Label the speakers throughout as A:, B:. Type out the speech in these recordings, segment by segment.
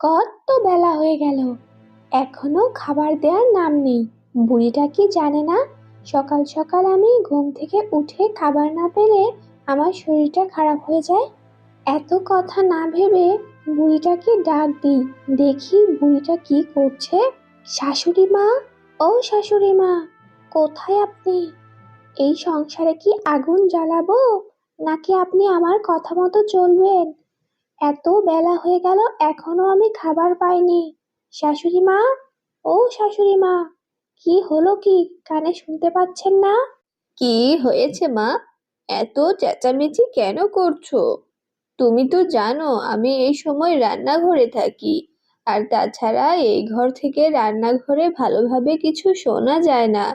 A: কত বেলা হয়ে গেল। এখনও খাবার দেওয়ার নাম নেই। বুড়িটা কি জানে না? সকাল সকাল আমি ঘুম থেকে উঠে খাবার না পেলে আমার শরীরটা খারাপ হয়ে যায়। এত কথা না ভেবে বুড়িটাকে ডাক দিই। দেখি বুড়িটা কি করছে। শাশুড়ি মা? ও শাশুড়ি মা, কোথায় আপনি? এই সংসারে কি আগুন জ্বালাবো? নাকি আপনি আমার কথা মতো চলবেন? এত বেলা হয়ে গেল এখনও আমি খাবার পাইনি। শাশুড়ি মা? ও শাশুড়ি মা কি হলো কি? কানে শুনতে পাচ্ছেন না?
B: কি হয়েছে মা? এত চেঁচামেচি কেন করছ? তুমি তো জানো আমি এই সময় রান্নাঘরে থাকি। আর তাছাড়া এই ঘর থেকে রান্নাঘরে ভালোভাবে কিছু শোনা যায় না।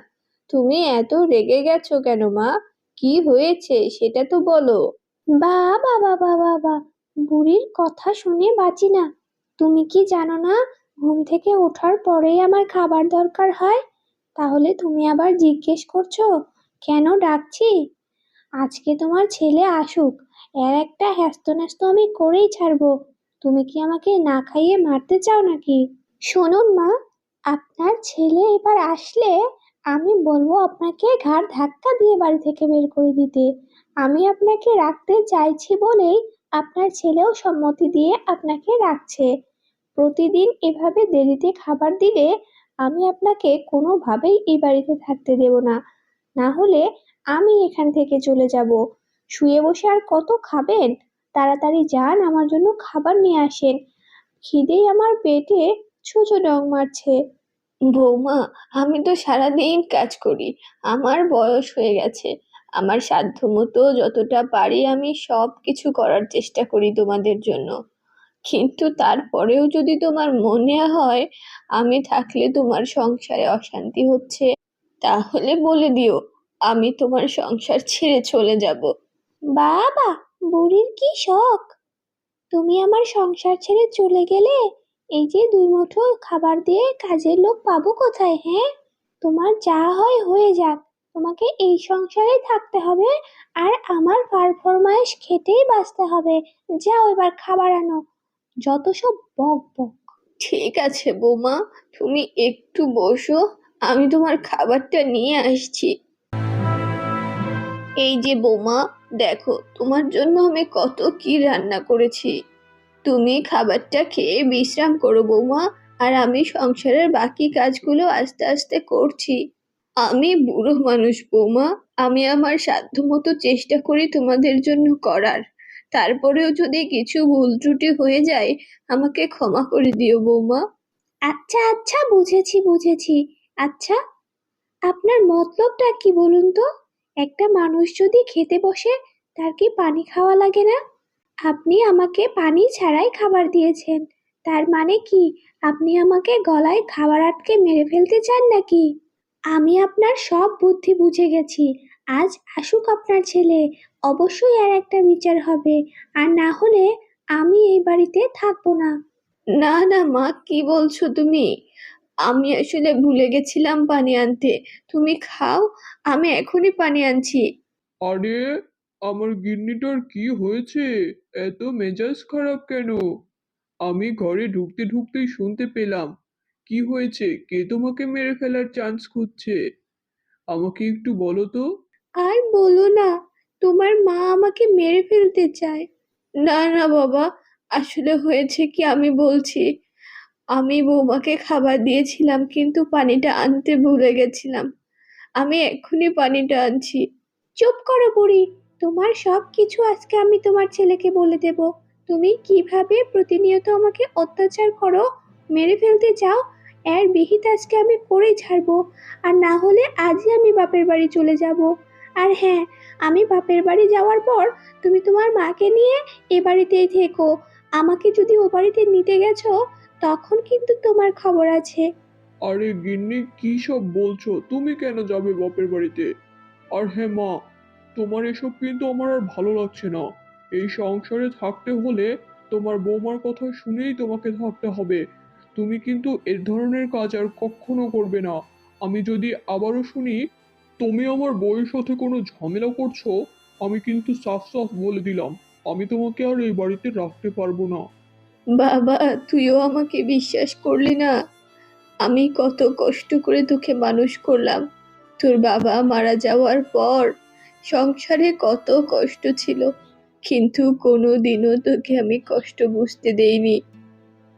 B: তুমি এত রেগে গেছো কেন মা? কি হয়েছে সেটা তো বলো।
A: বা বাবা বাবা বা বুড়ির কথা শুনে বাঁচি না। তুমি কি জানো না, ঘুম থেকে ওঠার পরেই আমার খাবার দরকার হয়? তাহলে তুমি আবার জিজ্ঞেস করছ, কেন ডাকছি? আজকে তোমার ছেলে আসুক, এর একটা হ্যাস্ত ন্যাস্ত আমি করেই ছাড়বো। তুমি কি আমাকে না খাইয়ে মারতে চাও নাকি? শুনুন মা, আপনার ছেলে এবার আসলে আমি বলব আপনাকে ঘাড় ধাক্কা দিয়ে বাড়ি থেকে বের করে দিতে। আমি আপনাকে রাখতে চাইছি বলেই আপনার ছেলেও সম্মতি দিয়ে আপনাকে রাখছে। প্রতিদিন এভাবে দেরিতে খাবার দিলে আমি আপনাকে কোনোভাবেই এই বাড়িতে থাকতে দেব না। না হলে আমি এখান থেকে চলে যাব। শুয়ে বসে আর কত খাবেন? তাড়াতাড়ি যান, আমার জন্য খাবার নিয়ে আসেন। খিদেই আমার পেটে ছুঁচো ডং মারছে।
B: বৌমা, আমি তো সারাদিন কাজ করি, আমার বয়স হয়ে গেছে। আমার সাধ্যমতো যতটা পারি আমি সব কিছু করার চেষ্টা করি তোমাদের জন্য। কিন্তু তারপরেও যদি তোমার মনে হয় আমি থাকলে তোমার সংসারে অশান্তি হচ্ছে, তাহলে বলে দিও, আমি তোমার সংসার ছেড়ে চলে যাব।
A: বাবা, বুড়ির কি শখ? তুমি আমার সংসার ছেড়ে চলে গেলে এই যে দুই মুঠো খাবার দিয়ে কাজের লোক পাবো কোথায় হ্যাঁ? তোমার যা হয় হয়ে যাক। তোমাকে এই সংসারেই থাকতে হবে আর আমার পারফরমাইশ খেতেই বাঁচতে হবে। যাও এবার খাবার আনো। যত সব বক বক।
B: ঠিক আছে বৌমা, তুমি একটু বসো, আমি তোমার খাবারটা নিয়ে আসছি। এই যে বৌমা, দেখো, তোমার জন্য আমি কত কি রান্না করেছি। তুমি খাবারটা খেয়ে বিশ্রাম করো বৌমা, আর আমি সংসারের বাকি কাজগুলো আস্তে আস্তে করছি। আমি বুড়ো মানুষ, বৌমা। আমি আমার সাধ্যমতো চেষ্টা করি তোমাদের জন্য করার। তারপরেও যদি কিছু ভুল ত্রুটি হয়ে যায়, আমাকে ক্ষমা করে দিও, বৌমা।
A: আচ্ছা আচ্ছা বুঝেছি বুঝেছি। আচ্ছা আপনার মতলবটা কি বলুন তো? একটা মানুষ যদি খেতে বসে, তার কি পানি খাওয়া লাগে না? আপনি আমাকে পানি ছাড়াই খাবার দিয়েছেন। তার মানে কি, আপনি আমাকে গলায় খাবার আটকে মেরে ফেলতে চান নাকি? আমি আপনার সব বুদ্ধি বুঝে গেছি। আজ আসুক আপনার ছেলে। অবশ্যই আর একটা বিচার হবে। আর না হলে আমি এই বাড়িতে থাকব না।
B: না না মা কি বলছো তুমি? আমি আসলে ভুলে গেছিলাম পানি আনতে। তুমি খাও আমি এখনই পানি আনছি।
C: আরে আমার গিন্নিটার কি হয়েছে? এত মেজাজ খারাপ কেন? আমি ঘরে ঢুকতে ঢুকতেই শুনতে পেলাম। কি হয়েছে? কে তোমাকে মেরে ফেলার চান্স খুঁজছে? আমাকে একটু বলো তো।
A: আর বলো না, তোমার মা আমাকে মেরে ফেলতে চায়।
B: না না বাবা, আসলে হয়েছে কি আমি বলছি। আমি বৌমাকে খাবার দিয়েছিলাম, কিন্তু পানিটা আনতে ভুলে গেছিলাম। আমি এক্ষুনি পানিটা আনছি।
A: চুপ করো বুড়ি, তোমার সব কিছু আজকে আমি তোমার ছেলেকে বলে দেব। তুমি কীভাবে প্রতিনিয়ত আমাকে অত্যাচার করো মেরে ফেলতে চাও? এর বিহিত আজকে আমি করেই ছাড়বো। আর না হলে আজই আমি বাপের বাড়ি চলে যাব। আর হ্যাঁ আমি বাপের বাড়ি যাওয়ার পর তুমি তোমার মাকে নিয়ে এ বাড়িতেই থেকো। আমাকে যদি ও বাড়িতে নিতে গেছো, তখন কিন্তু তোমার খবর আছে।
C: আরে গিন্নি, কি সব বলছো? তুমি কেন যাবে বাপের বাড়িতে? আর হ্যাঁ মা, তোমার এসব কিন্তু আমার আর ভালো লাগছে না। এই সংসারে থাকতে হলে তোমার বৌমার কথা শুনেই তোমাকে থাকতে হবে। তুমি কিন্তু এ ধরনের কাজ আর কখনো করবে না। আমি যদি আবারও শুনি, তুমি আমার বউয়ের সাথে কোনো ঝামেলা করছ? আমি কিন্তু সাফ সাফ বলে দিলাম, আমি তোমাকে আর এই বাড়িতে রাখতে পারব না।
B: বাবা, তুইও আমাকে বিশ্বাস করলি না? আমি কত কষ্ট করে তোকে মানুষ করলাম। তোর বাবা মারা যাওয়ার পর সংসারে কত কষ্ট ছিল, কিন্তু কোনো দিনও তোকে আমি কষ্ট বুঝতে দেইনি।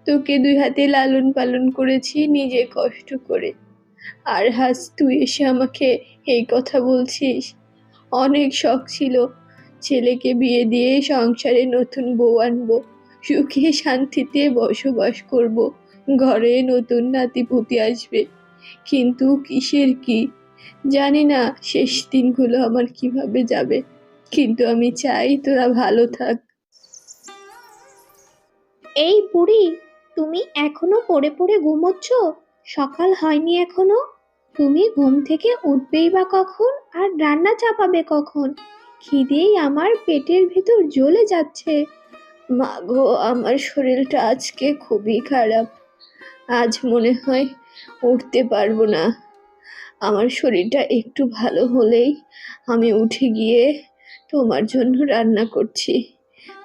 B: তোকে দুই হাতে লালন পালন করেছি, নিজে কষ্ট করে। আর হাস, তুই এসে আমাকে এই কথা বলছিস। অনেক শখ ছিল। ছেলেকে বিয়ে দিয়ে সংসারে নতুন বউ আনব, সুখে শান্তিতে বসবাস করব। ঘরে নতুন নাতিপুতি আসবে। কিন্তু কিসের কি? জানি না শেষ দিনগুলো আমার কীভাবে যাবে। কিন্তু আমি চাই তোরা ভালো থাক।
A: এই বুড়ি তুমি এখনও পড়ে পড়ে ঘুমোচ্ছ? সকাল হয়নি এখনও? তুমি ঘুম থেকে উঠবেই বা কখন? আর রান্না চাপাবে কখন? খিদেই আমার পেটের ভিতর জ্বলে যাচ্ছে।
B: মা গো, আমার শরীরটা আজকে খুবই খারাপ। আজ মনে হয় উঠতে পারব না। আমার শরীরটা একটু ভালো হলেই আমি উঠে গিয়ে তোমার জন্য রান্না করছি।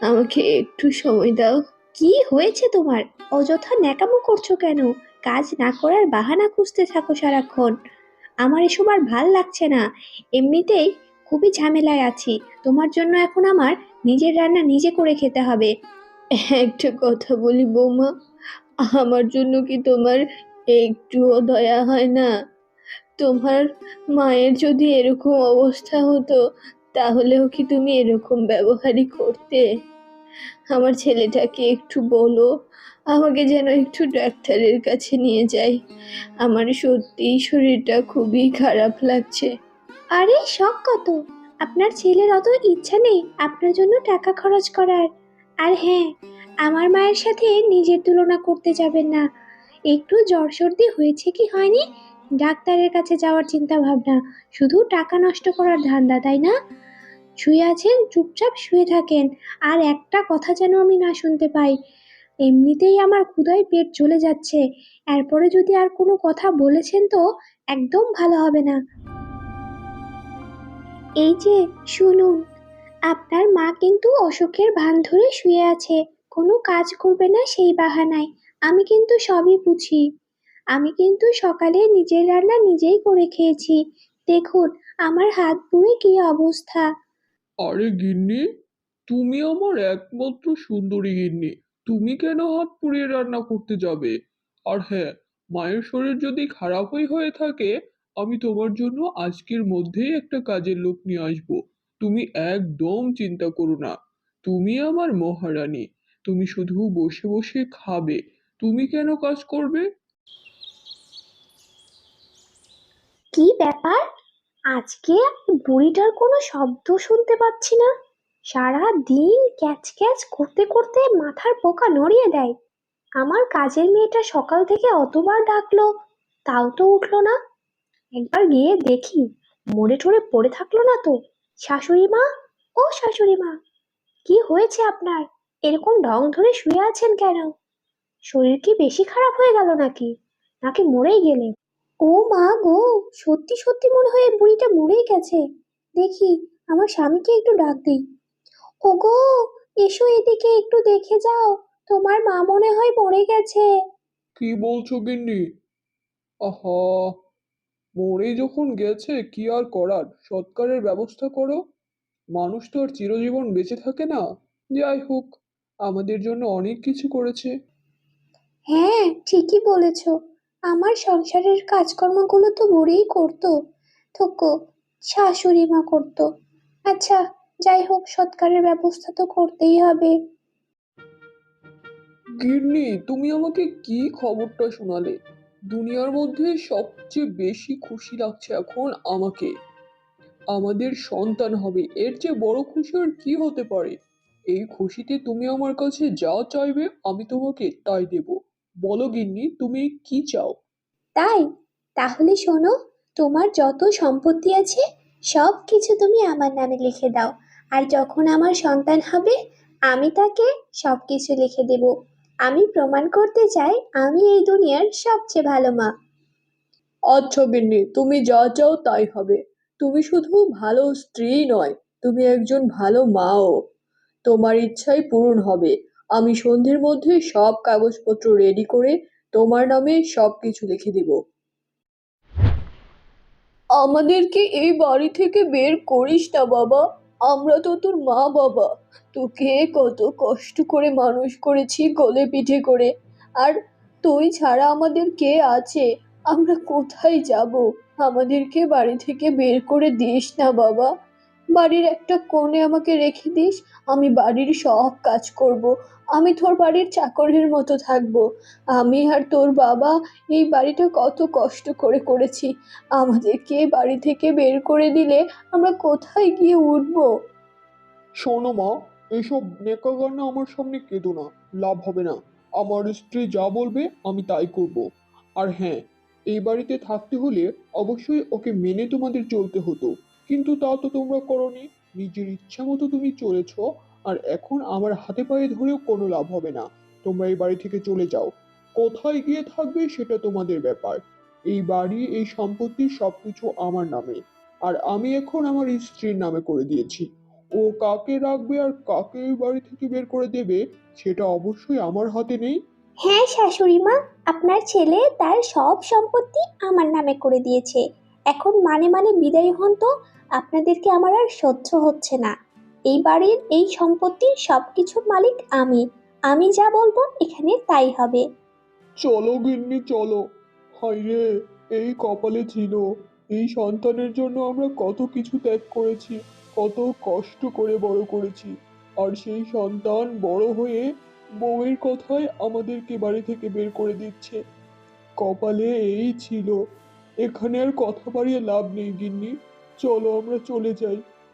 B: আমাকে একটু সময় দাও।
A: কি হয়েছে তোমার? অযথা ন্যাকামো করছ কেন? কাজ না করার বাহানা খুঁজতে থাকো সারাক্ষণ। আমার এসব আর ভালো লাগছে না। এমনিতেই খুবই ঝামেলায় আছি। তোমার জন্য এখন আমার নিজের রান্না নিজে করে খেতে হবে।
B: একটা কথা বলি বৌমা, আমার জন্য কি তোমার একটুও দয়া হয় না? তোমার মায়ের যদি এরকম অবস্থা হতো, তাহলেও কি তুমি এরকম ব্যবহারই করতে? আমার ছেলেটাকে একটু বলো, আমাকে যেন একটু ডাক্তারের কাছে নিয়ে যাই। আমার সত্যিই শরীরটা খুবই খারাপ লাগছে।
A: আরে, শখ কত? আপনার ছেলের অত ইচ্ছা নেই আপনার জন্য টাকা খরচ করার। আর হ্যাঁ আমার মায়ের সাথে নিজের তুলনা করতে যাবেন না। একটু জ্বর সর্দি হয়েছে কি হয়নি? ডাক্তারের কাছে যাওয়ার চিন্তা ভাবনা শুধু টাকা নষ্ট করার ধান্দা, তাই না? শুয়ে আছেন, চুপচাপ শুয়ে থাকেন। আর একটা কথা যেন আমি না শুনতে পাই। এমনিতেই আমার ক্ষুধায় পেট চলে যাচ্ছে। এরপরে যদি আর কোনো কথা বলেছেন তো একদম ভালো হবে না। এই যে, শুনুন, আপনার মা কিন্তু অসুখের ভান ধরে শুয়ে আছে। কোনো কাজ করবে না সেই বাহানায়। আমি কিন্তু সবই বুঝি। আমি কিন্তু সকালে নিজের রান্না নিজেই করে খেয়েছি। দেখুন, আমার হাত পুড়ে কি অবস্থা।
C: আরে গিন্নি, তুমি আমার একমাত্র সুন্দরী গিন্নি। তুমি কেন হাত পুড়িয়ে রান্না করতে যাবে? আর হ্যাঁ মায়ের শরীর যদি খারাপই হয়ে থাকে, আমি তোমার জন্য আজকের মধ্যেই একটা কাজের লোক নিয়ে আসব। তুমি একদম চিন্তা করো না। তুমি আমার মহারানী। তুমি শুধু বসে বসে খাবে। তুমি কেন কাজ করবে?
A: কি ব্যাপার? আজকে বুড়িটার কোনো শব্দ শুনতে পাচ্ছি না। সারা দিন ক্যাচ ক্যাচ করতে করতে মাথার পোকা নড়িয়ে দেয়। আমার কাজের মেয়েটা সকাল থেকে অতবার ডাকলো, তাও তো উঠল না। একবার গিয়ে দেখি মরে টরে পড়ে থাকল না তো। শাশুড়ি মা? ও শাশুড়ি মা, কি হয়েছে আপনার? এরকম ঢং ধরে শুয়ে আছেন কেন? শরীর কি বেশি খারাপ হয়ে গেল নাকি? নাকি মরেই গেলেন? ও মা গো সত্যি সত্যি মনে হয় বুড়িটা মরেই গেছে। দেখি আমার স্বামীকে একটু ডাক দিই। ও গো এসো এদিকে একটু দেখে যাও তোমার মা মনে হয় মরে গেছে।
C: কি বলছো গিন্নি? আহা মরে যখন গেছে কি আর করার? সৎকারের ব্যবস্থা করো। মানুষ তো আর চিরজীবন বেঁচে থাকে না। যাই হোক আমাদের জন্য অনেক কিছু করেছে।
A: হ্যাঁ ঠিকই বলেছ। আমার সংসারের কাজকর্মগুলো তো বুড়িই করতো। থোকো শাশুড়ি মা করতো। আচ্ছা যাই হোক, সৎকারের ব্যবস্থা তো করতেই হবে।
C: গিন্নি, তুমি আমাকে কি খবরটা শোনালে? দুনিয়ার মধ্যে সবচেয়ে বেশি খুশি লাগছে এখন আমাকে। আমাদের সন্তান হবে, এর চেয়ে বড় খুশি আর কি হতে পারে? এই খুশিতে তুমি আমার কাছে যা চাইবে, আমি তোমাকে তাই দেব। বলো গিন্নি তুমি কি চাও?
A: তাই? তাহলে শোনো তোমার যত সম্পত্তি আছে সব কিছু তুমি আমার নামে লিখে দাও। আর যখন আমার সন্তান হবে আমি তাকে সব কিছু লিখে দেব। আমি প্রমাণ করতে চাই আমি এই দুনিয়ার সবচেয়ে ভালো মা।
B: আচ্ছা গিন্নি তুমি যা চাও তাই হবে। তুমি শুধু ভালো স্ত্রী নয় তুমি একজন ভালো মাও। তোমার ইচ্ছাই পূরণ হবে। আমি সন্ধ্যের মধ্যে সব কাগজপত্র রেডি করে তোমার নামে সব কিছু লিখে দেব। আমাদেরকে এই বাড়ি থেকে বের করিস না বাবা। আমরা তো তোর মা বাবা। তোকে কত কষ্ট করে মানুষ করেছি গলে পিঠে করে। আর তুই ছাড়া আমাদের কে আছে? আমরা কোথায় যাব? আমাদেরকে বাড়ি থেকে বের করে দিস না বাবা। বাড়ির একটা কোণে আমাকে রেখে দিস, আমি বাড়ির সব কাজ করব। আমি তোর বাড়ির চাকরের মতো থাকব। আমি আর তোর বাবা এই বাড়িটা কত কষ্ট করে করেছি। আমাদেরকে বাড়ি থেকে বের করে দিলে আমরা কোথায় গিয়ে উঠবো?
C: শোনো মা, এসব নেকাগান্না আমার সামনে কেঁদো না, লাভ হবে না। আমার স্ত্রী যা বলবে আমি তাই করব। আর হ্যাঁ এই বাড়িতে থাকতে হলে অবশ্যই ওকে মেনে তোমাদের চলতে হতো। কিন্তু তা তো তোমরা করনি। নিজের ইচ্ছা মতো তুমি চলেছ, আর এখন আমার হাতে পায়ে ধরেও কোনো লাভ হবে না। তোমরা এই বাড়ি থেকে চলে যাও। কোথায় গিয়ে থাকবে সেটা তোমাদের ব্যাপার। এই বাড়ি, এই সম্পত্তি সবকিছু আমার নামে। আর আমি এখন আমার স্ত্রীর নামে করে দিয়েছি। ও কাকে রাখবে আর কাকে এই বাড়ি থেকে বের করে দেবে, সেটা অবশ্যই আমার হাতে নেই।
A: হ্যাঁ শাশুড়ি মা আপনার ছেলে তার সব সম্পত্তি আমার নামে করে দিয়েছে। এখন মানে মানে বিদায় হন তো, আপনাদেরকে আমার আর সহ্য হচ্ছে না। এই বাড়ির এই সম্পত্তির সব কিছুর মালিক আমি। আমি যা বলব এখানে তাই হবে।
C: চলো গিন্নি, চলো। হায় রে, এই কপালে ছিল। এই সন্তানের জন্য আমরা কত কিছু ত্যাগ করেছি, কত কষ্ট করে বড় করেছি। আর সেই সন্তান বড় হয়ে বউয়ের কথায় আমাদেরকে বাড়ি থেকে বের করে দিচ্ছে। কপালে এই ছিল। এখানে আর কথা বাড়িয়ে লাভ নেই গিন্নি। চলো আমরা চলে যাই।